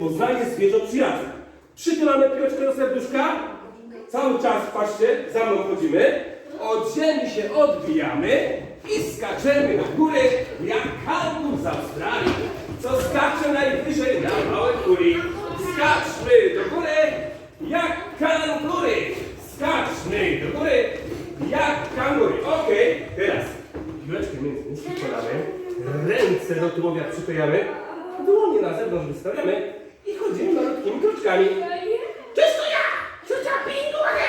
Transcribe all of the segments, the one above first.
Poznanie zwierząt przyjaciół. Przytulamy piłeczkę do serduszka. Cały czas, patrzcie, za mną chodzimy. Od ziemi się odbijamy i skaczemy do góry jak kangur z Australii, co skacze najwyżej na małej kuli. Skaczmy do góry jak kangury. Skaczmy do góry jak kangury. Okej, teraz piłeczkę między nóżki podamy, ręce do tułowia przyklejamy, dłonie na zewnątrz wystawiamy i chodzimy malutkimi kroczkami. Cześć, to ja! Ciocia Pinguane!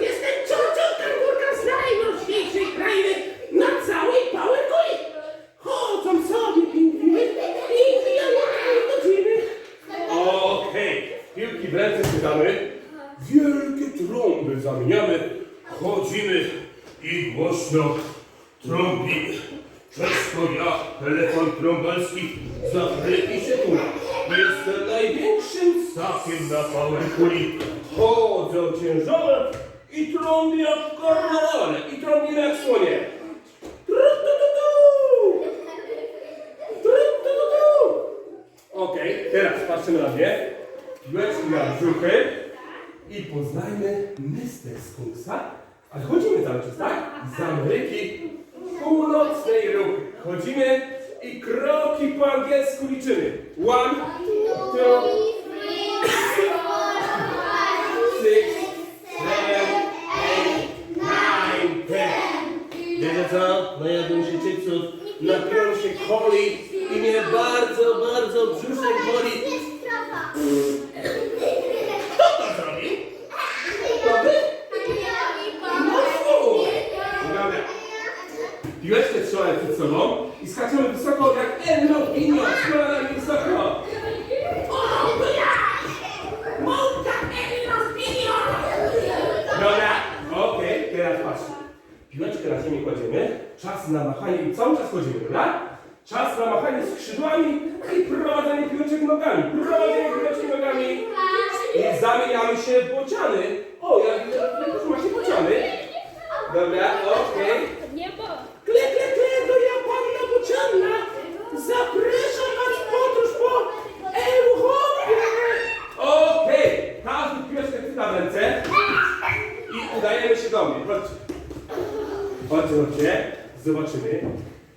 Jestem ciocią kangurka z najmroczniejszej krainy na całej Power Kuli! Chodzą sobie pingwiny i wbijają godziny. Okej, piłki w ręce chwytamy, wielkie trąby zamieniamy, chodzimy i głośno trąbimy. Cześć, to ja, elefant trąbalski z Afryki się tu. Jestem największym ssakiem na Power Kuli. Chodzą ciężarze i trąbię jak karnawale i trąbimy jak słonie. Okej, teraz patrzymy na mnie. Piłeczki na brzuchy i poznajmy Mr. Skunksa. Ale chodzimy cały czas, tak? Z Ameryki Północnej ruchy. Chodzimy i kroki po angielsku liczymy. One, two, six, seven, eight, nine, ten. Wiecie co? Najadłem się chipsów, napiłem się i mnie bardzo, bardzo brzuszek boli. Kto to zrobił? To wy? No fu! Dobra. Piłeczkę trzymamy przed sobą i skaczemy wysoko jak Elmo Pino z kolanami wysoko. Dobra, okej, teraz patrzcie. Piłeczkę na ziemię kładziemy, czas na machanie i cały czas chodzimy, dobra? Czas na machanie skrzydłami i prowadzenie piłeczek nogami. Prowadzenie piłeczki nogami i zamieniamy się w bociany. O, ja widzę, że macie bociany. Dobra, okej. Niebo! Kle, kle, kle, to ja panna Bocianna! Zapraszam was w podróż po Europie! Okej, każdy piłeczkę chwyta w ręce i udajemy się do mnie. Chodźcie. Chodźcie, chodźcie. Zobaczymy,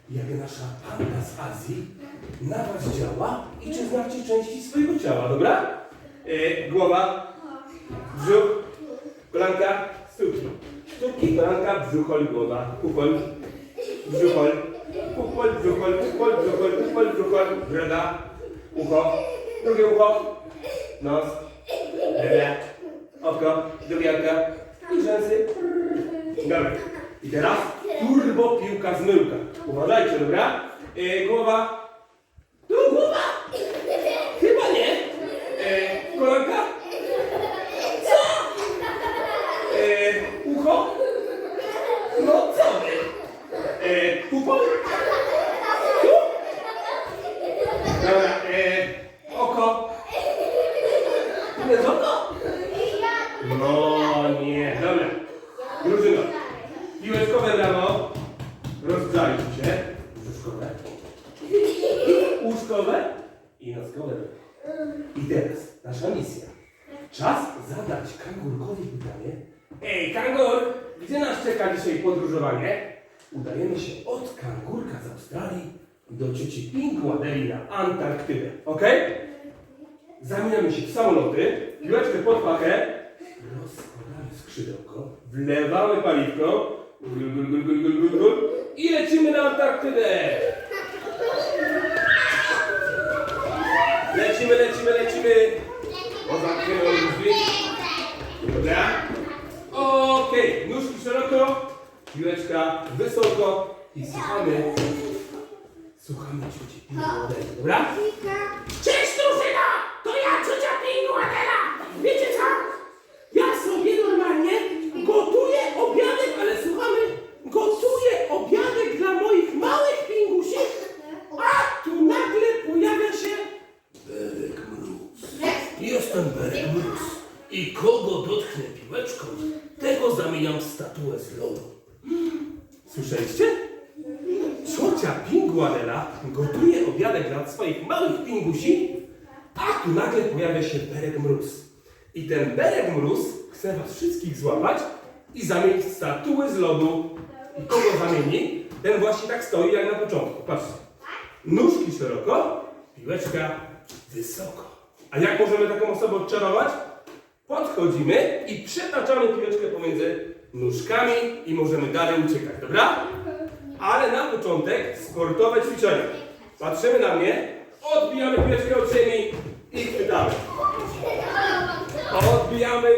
jak nasza panda z Azji na was działa i czy znacie części swojego ciała, dobra? E, głowa, brzuch, kolanka, stópki. Stópki, kolanka, brzuchol, głowa, pupol, brzuchol, pupol, brzuchol, pupol, brzuchol, pupol, brzuchol, broda, ucho, drugie ucho, nos, lewe, oko, drugiarka i rzęsy. Dobra. I teraz turbo piłka zmyłka. Uważajcie, dobra? E, głowa. Tu głowa? Chyba nie. E, kolanka? Co? E, ucho? No co? E, pupol? Tu? Dobra. E, oko? Jest oko? No nie. Dobra. Drużyno. Piłeczkowe brawo. Rozgrzaliśmy się. Brzuszkowe. Łóżkowe. I nockowe. I teraz nasza misja. Czas zadać kangurkowi pytanie. Ej, kangur! Gdzie nas czeka dzisiaj podróżowanie? Udajemy się od kangurka z Australii do cioci Pink Wadeli na Antarktydę. Ok? Zamieniamy się w samoloty, piłeczkę pod pachę, rozkładamy skrzydełko, wlewamy paliwko gul, gul, gul, gul, i lecimy na Antarktydę. Lecimy, lecimy, lecimy. Pozamkniemy drzwi. Dobra. Okej, nóżki szeroko, piłeczka wysoko i słuchamy, słuchamy Wadeli. Dobra? Cześć drużyna! To ja, ciocia Pinguanela! Wiecie co? Ja sobie normalnie gotuję obiadek, ale słuchamy, gotuję obiadek dla moich małych pingusi, a tu nagle pojawia się Berek Mróz. Jestem Berek Mróz. I kogo dotknę piłeczką, tego zamieniam w statuę z lodu. Słyszeliście? Ciocia Pinguanela gotuje obiadek dla swoich małych pingusi, A tu nagle pojawia się Berek Mróz. I ten Berek Mróz chce was wszystkich złapać i zamienić w statuły z lodu. I kogo zamieni? Ten właśnie tak stoi jak na początku. Patrzcie. Nóżki szeroko, piłeczka wysoko. A jak możemy taką osobę odczarować? Podchodzimy i przetaczamy piłeczkę pomiędzy nóżkami i możemy dalej uciekać, dobra? Ale na początek sportowe ćwiczenie. Patrzymy na mnie, odbijamy piłeczkę od ziemi i chwytamy. Odbijamy,